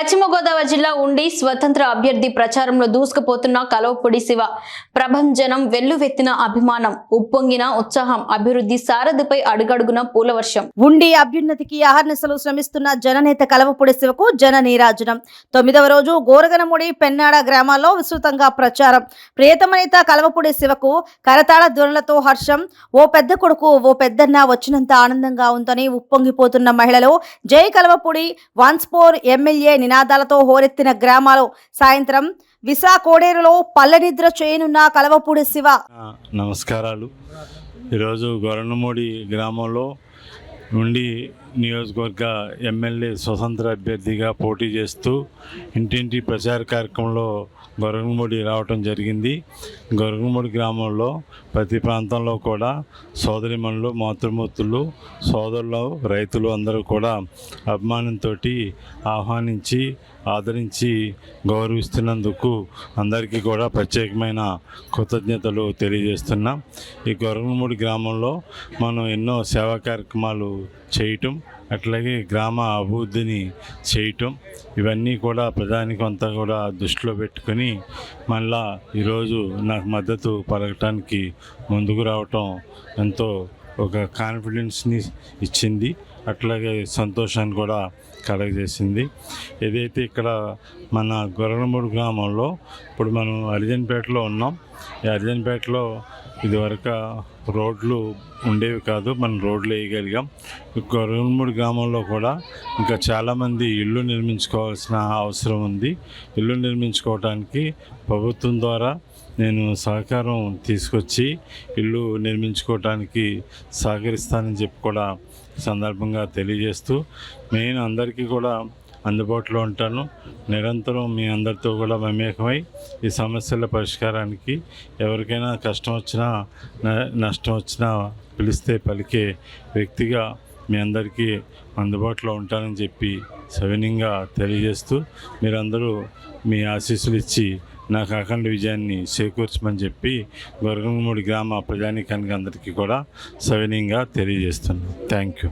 పశ్చిమ గోదావరి జిల్లా ఉండి స్వతంత్ర అభ్యర్థి ప్రచారంలో దూసుకుపోతున్న కలవపొడి శివ. ప్రభంజనం వెల్లువెత్తిన అభిమానం ఉప్పొంగిన ఉత్సాహం అభివృద్ధి సారథిపై అడుగడుగున పూలవర్షం. ఉండి అభ్యున్నతికి అహర్నిశలు శ్రమిస్తున్న జననేత కలవపూడి శివకు జన నీరాజనం. తొమ్మిదవ రోజు గోరగనముడి పెన్నాడ గ్రామాల్లో విస్తృతంగా ప్రచారం. ప్రియతమ నేత కలవపూడి శివకు కరతాళ ధ్వనులతో హర్షం. ఓ పెద్ద కొడుకు ఓ పెద్దన్న వచ్చినంత ఆనందంగా ఉందని ఉప్పొంగిపోతున్న మహిళలు జై కలవపూడి వాన్స్పోర్ ఎమ్మెల్యే నినాదాలతో హోరెత్తిన గ్రామాలు. సాయంత్రం విశా కోడేరులో పల్లెనిద్ర చేయనున్న కలవపూడి శివ. నమస్కారాలు. ఈరోజు గొరణమూడి గ్రామంలో నుండి నియోజకవర్గ ఎమ్మెల్యే స్వతంత్ర అభ్యర్థిగా పోటీ చేస్తూ ఇంటింటి ప్రచార కార్యక్రమంలో గొరగముడి రావటం జరిగింది. గొరగముడి గ్రామంలో ప్రతి ప్రాంతంలో కూడా సోదరిమణులు మాతృమూర్తులు సోదరులు రైతులు అందరూ కూడా అభిమానంతో ఆహ్వానించి ఆదరించి గౌరవిస్తున్నందుకు అందరికీ కూడా ప్రత్యేకమైన కృతజ్ఞతలు తెలియజేస్తున్నాం. ఈ గొరగముడి గ్రామంలో మనం ఎన్నో సేవా కార్యక్రమాలు చేయటం అట్లాగే గ్రామ అభివృద్ధిని చేయటం ఇవన్నీ కూడా ప్రధానికి అంతా కూడా దృష్టిలో పెట్టుకొని మళ్ళా ఈరోజు నాకు మద్దతు పలకటానికి ముందుకు రావటం ఎంతో ఒక కాన్ఫిడెన్స్ని ఇచ్చింది అట్లాగే సంతోషాన్ని కూడా కలగజేసింది. ఏదైతే ఇక్కడ మన గొర్రెమూడు గ్రామంలో ఇప్పుడు మనం అర్జన్పేటలో ఉన్నాం ఈ అరిజన్పేటలో ఇదివరకు రోడ్లు ఉండేవి కాదు మనం రోడ్లు వేయగలిగాం. గొర్రెమూడు గ్రామంలో కూడా ఇంకా చాలామంది ఇల్లు నిర్మించుకోవాల్సిన అవసరం ఉంది. ఇల్లు నిర్మించుకోవడానికి ప్రభుత్వం ద్వారా నేను సహకారం తీసుకొచ్చి ఇల్లు నిర్మించుకోవటానికి సహకరిస్తానని చెప్పి కూడా సందర్భంగా తెలియజేస్తూ మెయిన్ అందరికీ కూడా అందుబాటులో ఉంటాను. నిరంతరం మీ అందరితో కూడా మమేకమై ఈ సమస్యల పరిష్కారానికి ఎవరికైనా కష్టం వచ్చినా నష్టం వచ్చినా పిలిస్తే పలికే వ్యక్తిగా మీ అందరికీ అందుబాటులో ఉంటానని చెప్పి సవినీయంగా తెలియజేస్తూ మీరందరూ మీ ఆశీస్సులు ఇచ్చి నాకు అఖండ విజయాన్ని చేకూర్చమని చెప్పి గొరగమూడి గ్రామ ప్రజానీకానికి అందరికీ కూడా సవినీయంగా తెలియజేస్తున్నాను. Thank you.